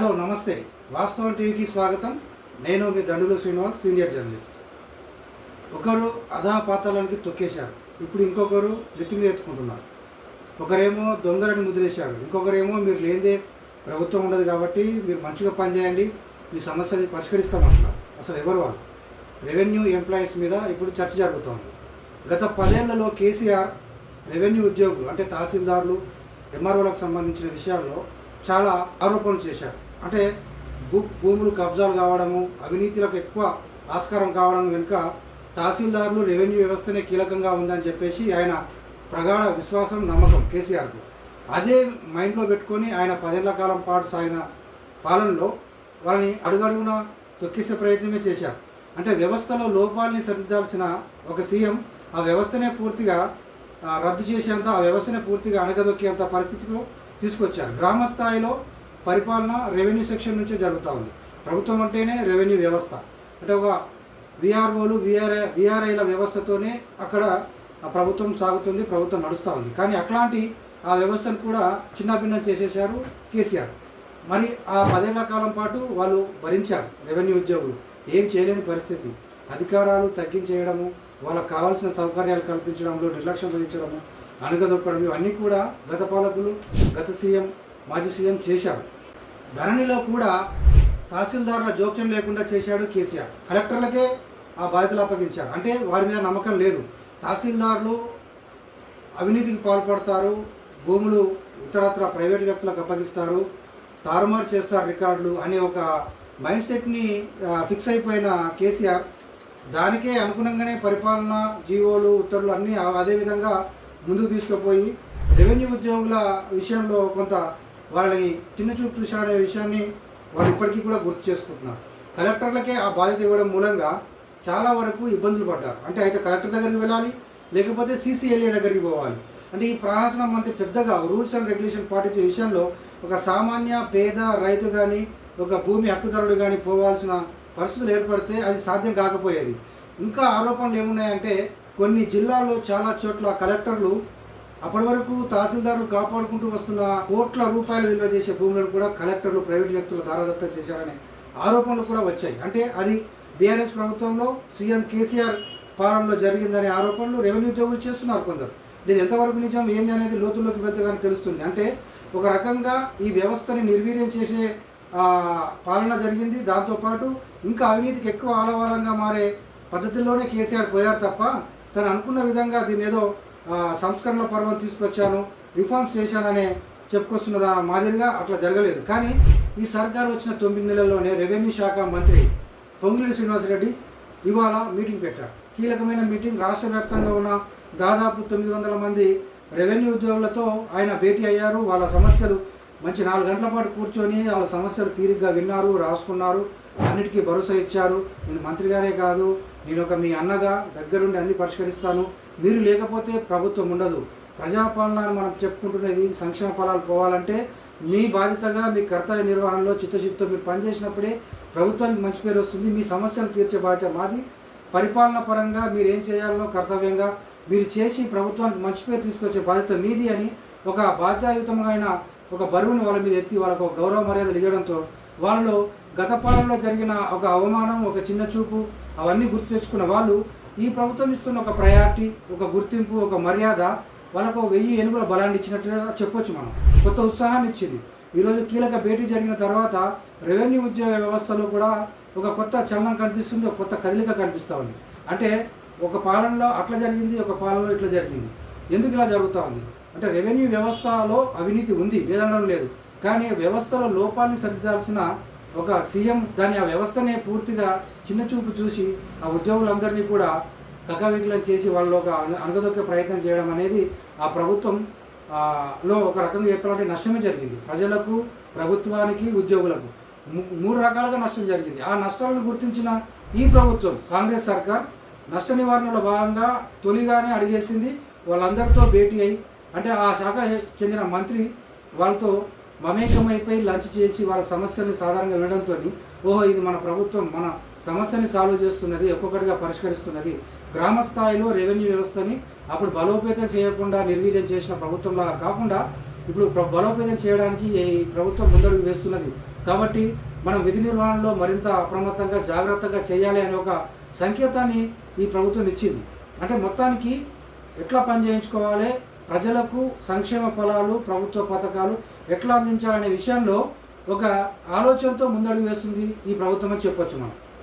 Hello నమస్తే. వాస్తవం టీవీకి స్వాగతం. నేను మీ దండుల శ్రీనివాస్ సీనియర్ జర్నలిస్ట్. ఒకరు అధా పాతాలానికి తొక్కేశారు. ఇప్పుడు ఇంకొకరు నెత్తిమీద ఎత్తుకుంటున్నారు. ఒకరేమో దొంగలని ముద్రేశారు. ఇంకొకరేమో మీరు లేనిదే ప్రభుత్వం ఉండదు కాబట్టి మీరు మంచిగా పనిచేయండి. మీ సమస్యని పరిష్కరిస్తామంటున్నారు. అసలు ఎవరు వాళ్ళు? రెవెన్యూ ఎంప్లాయీస్ మీద ఇప్పుడు చర్చ జరుగుతోంది. గత పదేళ్ళలో కేసీఆర్ రెవెన్యూ ఉద్యోగులు అంటే తహసీల్దార్లు ఎంఆర్ఓలకు సంబంధించిన విషయాల్లో చాలా ఆరోపణలు చేశారు. అంటే భూ భూములు కబ్జాలు కావడము అవినీతిలకు ఎక్కువ ఆస్కారం కావడం వెనుక తహసీల్దారులు రెవెన్యూ వ్యవస్థనే కీలకంగా ఉందని చెప్పేసి ఆయన ప్రగాఢ విశ్వాసం నమ్మకం కేసీఆర్కు. అదే మైండ్లో పెట్టుకొని ఆయన పదేళ్ళ కాలం పాటు సాగిన పాలనలో వాళ్ళని అడుగడుగున తొక్కేసే ప్రయత్నమే చేశారు. అంటే వ్యవస్థలో లోపాలని సరిదిద్దాల్సిన ఒక సీఎం ఆ వ్యవస్థనే పూర్తిగా రద్దు చేసేంత ఆ వ్యవస్థనే పూర్తిగా అణగదొక్కేంత పరిస్థితిలో తీసుకొచ్చారు. గ్రామ స్థాయిలో పరిపాలన రెవెన్యూ సెక్షన్ నుంచే జరుగుతూ ఉంది. ప్రభుత్వం అంటేనే రెవెన్యూ వ్యవస్థ. అంటే ఒక విఆర్ఓలు విఆర్ఐ విఆర్ఐల వ్యవస్థతోనే అక్కడ ఆ ప్రభుత్వం సాగుతుంది ప్రభుత్వం నడుస్తూ ఉంది. కానీ అట్లాంటి ఆ వ్యవస్థను కూడా చిన్నభిన్నం చేసేశారు కేసీఆర్. మరి ఆ పదేళ్ళ కాలం పాటు వాళ్ళు భరించారు రెవెన్యూ ఉద్యోగులు. ఏం చేయలేని పరిస్థితి. అధికారాలు తగ్గించేయడము వాళ్ళకు కావాల్సిన సౌకర్యాలు కల్పించడంలో నిర్లక్ష్యం వహించడము అనగదొక్కడం ఇవన్నీ కూడా గత పాలకులు గత సీఎం మాజీ సీఎం చేశారు. ధరణిలో కూడా తహసీల్దారుల జోక్యం లేకుండా చేశాడు కేసీఆర్. కలెక్టర్లకే ఆ బాధ్యతలు అప్పగించారు. అంటే వారి మీద నమ్మకం లేదు. తహసీల్దారులు అవినీతికి పాల్పడతారు భూములు ఇతరత్ర ప్రైవేట్ వ్యక్తులకు అప్పగిస్తారు తారుమారు చేస్తారు రికార్డులు అనే ఒక మైండ్ సెట్ని ఫిక్స్ అయిపోయిన కేసీఆర్ దానికే అనుగుణంగానే పరిపాలన జీవోలు ఉత్తర్వులు అన్నీ అదేవిధంగా ముందుకు తీసుకుపోయి రెవెన్యూ ఉద్యోగుల విషయంలో కొంత వాళ్ళని చిన్న చూపు చూశాడనే విషయాన్ని వాళ్ళు ఇప్పటికీ కూడా గుర్తు చేసుకుంటున్నారు. కలెక్టర్లకే ఆ బాధ్యత ఇవ్వడం మూలంగా చాలా వరకు ఇబ్బందులు పడ్డారు. అంటే అయితే కలెక్టర్ దగ్గరికి వెళ్ళాలి లేకపోతే సీసీఎల్ఏ దగ్గరికి పోవాలి. అంటే ఈ ప్రహాసనం అంటే పెద్దగా రూల్స్ అండ్ రెగ్యులేషన్ పాటించే విషయంలో ఒక సామాన్య పేద రైతు కానీ ఒక భూమి హక్కుదారుడు కానీ పోవాల్సిన పరిస్థితులు ఏర్పడితే అది సాధ్యం కాకపోయేది. ఇంకా ఆరోపణలు ఏమున్నాయంటే కొన్ని జిల్లాల్లో చాలా చోట్ల కలెక్టర్లు అప్పటి వరకు తహసీల్దారులు కాపాడుకుంటూ వస్తున్న కోట్ల రూపాయలు విలువ చేసే భూములను కూడా కలెక్టర్లు ప్రైవేట్ వ్యక్తులు దారాదత్తం చేశారనే ఆరోపణలు కూడా వచ్చాయి. అంటే అది బీఆర్ఎస్ ప్రభుత్వంలో సీఎం కేసీఆర్ పాలనలో జరిగిందనే ఆరోపణలు రెవెన్యూ ఉద్యోగులు చేస్తున్నారు కొందరు. ఇది ఎంతవరకు నిజం ఏంది అనేది లోతుల్లోకి వెళ్తేగానే తెలుస్తుంది. అంటే ఒక రకంగా ఈ వ్యవస్థని నిర్వీర్యం చేసే పాలన జరిగింది. దాంతోపాటు ఇంకా అవినీతికి ఎక్కువ ఆలవాలంగా మారే పద్ధతుల్లోనే కేసీఆర్ పోయారు తప్ప తను అనుకున్న విధంగా దీన్ని ఏదో సంస్కరణల పర్వం తీసుకొచ్చాను రిఫార్మ్స్ చేశాననే చెప్పుకొస్తున్న మాదిరిగా అట్లా జరగలేదు. కానీ ఈ సర్కార్ వచ్చిన తొమ్మిది నెలల్లోనే రెవెన్యూ శాఖ మంత్రి పొంగులేటి శ్రీనివాసరెడ్డి ఇవాళ మీటింగ్ పెట్టారు. కీలకమైన మీటింగ్ రాష్ట్ర వ్యాప్తంగా ఉన్న దాదాపు తొమ్మిది వందల మంది రెవెన్యూ ఉద్యోగులతో ఆయన భేటీ అయ్యారు. వాళ్ళ సమస్యలు మంచి నాలుగు గంటల పాటు కూర్చొని వాళ్ళ సమస్యలు తీరిగ్గా విన్నారు రాసుకున్నారు అన్నిటికీ భరోసా ఇచ్చారు. నేను మంత్రిగానే కాదు నేను ఒక మీ అన్నగా దగ్గరుండి అన్ని పరిష్కరిస్తాను. మీరు లేకపోతే ప్రభుత్వం ఉండదు. ప్రజాపాలన అని మనం చెప్పుకుంటున్నది సంక్షేమ ఫలాలు పోవాలంటే మీ బాధ్యతగా మీ కర్తవ్య నిర్వహణలో చిత్తశుద్ధితో మీరు పనిచేసినప్పుడే ప్రభుత్వానికి మంచి పేరు వస్తుంది. మీ సమస్యలు తీర్చే బాధ్యత మాది. పరిపాలన పరంగా మీరు ఏం చేయాలో కర్తవ్యంగా మీరు చేసి ప్రభుత్వానికి మంచి పేరు తీసుకొచ్చే బాధ్యత మీది అని ఒక బాధ్యాయుతమైన ఒక బరువుని వాళ్ళ మీద ఎత్తి వాళ్ళకు ఒక గౌరవ మర్యాదలు ఇవ్వడంతో వాళ్ళు గత పాలనలో జరిగిన ఒక అవమానం ఒక చిన్న చూపు అవన్నీ గుర్తు తెచ్చుకున్న వాళ్ళు ఈ ప్రభుత్వం ఇస్తున్న ఒక ప్రయారిటీ ఒక గుర్తింపు ఒక మర్యాద వాళ్ళకు వెయ్యి ఏనుగుల బలాన్ని ఇచ్చినట్టుగా చెప్పొచ్చు మనం. కొత్త ఉత్సాహాన్ని ఇచ్చింది. ఈరోజు కీలక భేటీ జరిగిన తర్వాత రెవెన్యూ ఉద్యోగ వ్యవస్థలో కూడా ఒక కొత్త చలనం కనిపిస్తుంది ఒక కొత్త కదలిక కనిపిస్తూ ఉంది. అంటే ఒక పాలనలో అట్లా జరిగింది ఒక పాలనలో ఇట్లా జరిగింది. ఎందుకు ఇలా జరుగుతూ ఉంది? అంటే రెవెన్యూ వ్యవస్థలో అవినీతి ఉంది లేదనడం లేదు. కానీ వ్యవస్థలో లోపాన్ని సరిదాల్సిన ఒక సీఎం దాని ఆ వ్యవస్థనే పూర్తిగా చిన్న చూపు చూసి ఆ ఉద్యోగులందరినీ కూడా కకావికలం చేసి వాళ్ళు ఒక అణ- అణగదొక్కే ప్రయత్నం చేయడం అనేది ఆ ప్రభుత్వం లో ఒక రకంగా చెప్పాలంటే నష్టమే జరిగింది. ప్రజలకు ప్రభుత్వానికి ఉద్యోగులకు. మూడు రకాలుగా నష్టం జరిగింది. ఆ నష్టాలను గుర్తించిన ఈ ప్రభుత్వం కాంగ్రెస్ సర్కార్ నష్ట నివారణలో భాగంగా తొలిగానే అడిగేసింది. వాళ్ళందరితో భేటీ అయి అంటే ఆ శాఖ చెందిన మంత్రి వాళ్ళతో మమేకమైపోయి లంచ్ చేసి వాళ్ళ సమస్యల్ని సాధారణంగా వినడంతో ఓహో ఇది మన ప్రభుత్వం మన సమస్యని సాల్వ్ చేస్తున్నది ఒక్కొక్కటిగా పరిష్కరిస్తున్నది. గ్రామ స్థాయిలో రెవెన్యూ వ్యవస్థని అప్పుడు బలోపేతం చేయకుండా నిర్వీర్యం చేసిన ప్రభుత్వంలాగా కాకుండా ఇప్పుడు బలోపేతం చేయడానికి ఈ ప్రభుత్వం ముందడుగు వేస్తున్నది. కాబట్టి మనం విధి నిర్వహణలో మరింత అప్రమత్తంగా జాగ్రత్తగా చేయాలి అనే ఒక సంకేతాన్ని ఈ ప్రభుత్వం ఇచ్చింది. అంటే మొత్తానికి ఎట్లా పని చేయించుకోవాలి? ప్రజలకు సంక్షేమ ఫలాలు ప్రభుత్వ పథకాలు ఎట్లా అందించాలనే విషయంలో ఒక ఆలోచనతో ముందడుగు వేస్తుంది ఈ ప్రభుత్వం అని చెప్పొచ్చు మనం.